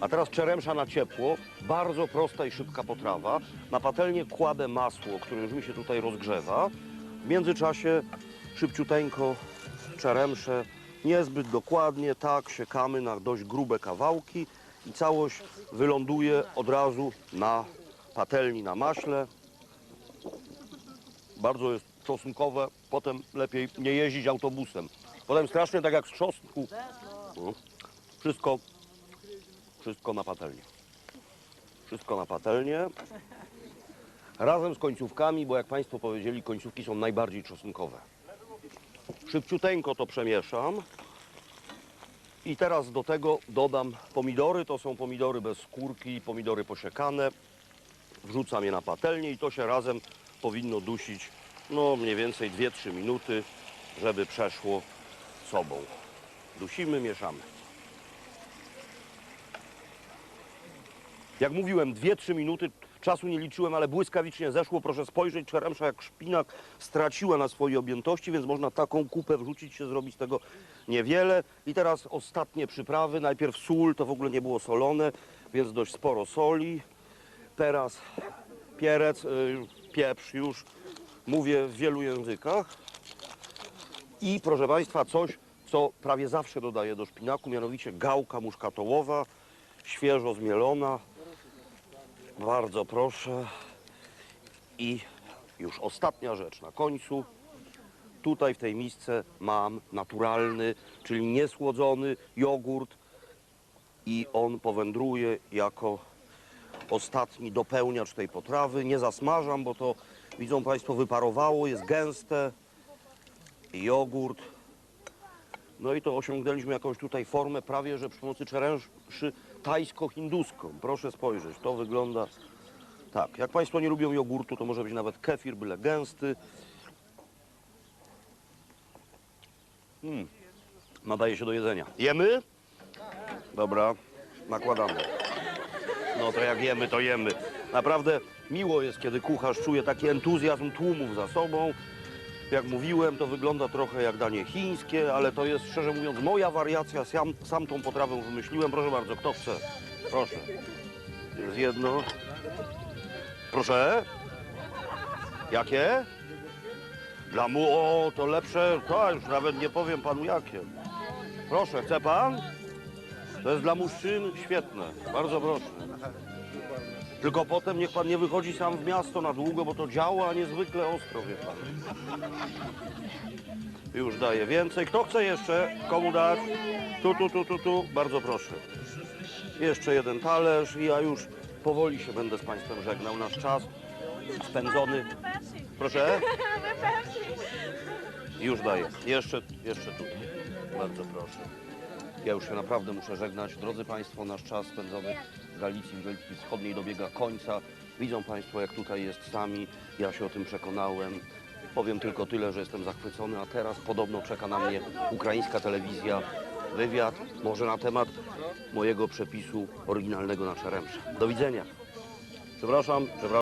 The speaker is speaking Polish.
A teraz czeremsza na ciepło, bardzo prosta i szybka potrawa. Na patelnię kładę masło, które już mi się tutaj rozgrzewa. W międzyczasie szybciuteńko czeremszę, niezbyt dokładnie, tak, siekamy na dość grube kawałki i całość wyląduje od razu na patelni na maśle. Bardzo jest czosnkowe, potem lepiej nie jeździć autobusem. Potem strasznie tak jak z czosnku. No. Wszystko, wszystko na patelnię. Wszystko na patelnię. Razem z końcówkami, bo jak Państwo powiedzieli, końcówki są najbardziej czosnkowe. Szybciuteńko to przemieszam. I teraz do tego dodam pomidory. To są pomidory bez skórki, pomidory posiekane. Wrzucam je na patelnię i to się razem powinno dusić no mniej więcej 2-3 minuty, żeby przeszło sobą. Dusimy, mieszamy. Jak mówiłem, 2-3 minuty, czasu nie liczyłem, ale błyskawicznie zeszło. Proszę spojrzeć, czeremsza jak szpinak straciła na swojej objętości, więc można taką kupę wrzucić się, zrobić tego niewiele. I teraz ostatnie przyprawy. Najpierw sól, to w ogóle nie było solone, więc dość sporo soli. Teraz pierec, y, pieprz już, mówię w wielu językach. I proszę Państwa, coś, co prawie zawsze dodaję do szpinaku, mianowicie gałka muszkatołowa, świeżo zmielona. Bardzo proszę. I już ostatnia rzecz na końcu. Tutaj w tej misce mam naturalny, czyli niesłodzony jogurt i on powędruje jako ostatni dopełniacz tej potrawy. Nie zasmażam, bo to widzą Państwo wyparowało, jest gęste. Jogurt. No i to osiągnęliśmy jakąś tutaj formę prawie, że przy pomocy czeremszy tajsko-hinduską. Proszę spojrzeć, to wygląda tak. Jak Państwo nie lubią jogurtu, to może być nawet kefir, byle gęsty. Hmm. Nadaje się do jedzenia. Jemy? Dobra, nakładamy. No to jak jemy, to jemy. Naprawdę miło jest, kiedy kucharz czuje taki entuzjazm tłumów za sobą. Jak mówiłem, to wygląda trochę jak danie chińskie, ale to jest, szczerze mówiąc, moja wariacja. Sam, sam tą potrawę wymyśliłem. Proszę bardzo, kto chce? Proszę. Jest jedno. Proszę. Jakie? Dla mu, o, to lepsze, to już nawet nie powiem panu jakie. Proszę, chce pan? To jest dla muszczyn świetne. Bardzo proszę. Tylko potem niech pan nie wychodzi sam w miasto na długo, bo to działa niezwykle ostro, wie pan. Już daję więcej. Kto chce jeszcze? Komu dać? Tu, tu, tu, tu, tu. Bardzo proszę. Jeszcze jeden talerz i ja już powoli się będę z państwem żegnał. Nasz czas spędzony. Proszę? Już daję. Jeszcze, jeszcze tutaj. Bardzo proszę. Ja już się naprawdę muszę żegnać. Drodzy Państwo, nasz czas spędzony w Galicji, w Galicji Wschodniej dobiega końca. Widzą Państwo, jak tutaj jest sami. Ja się o tym przekonałem. Powiem tylko tyle, że jestem zachwycony, a teraz podobno czeka na mnie ukraińska telewizja. Wywiad, może na temat mojego przepisu oryginalnego na czeremsze. Do widzenia. Przepraszam, przepraszam.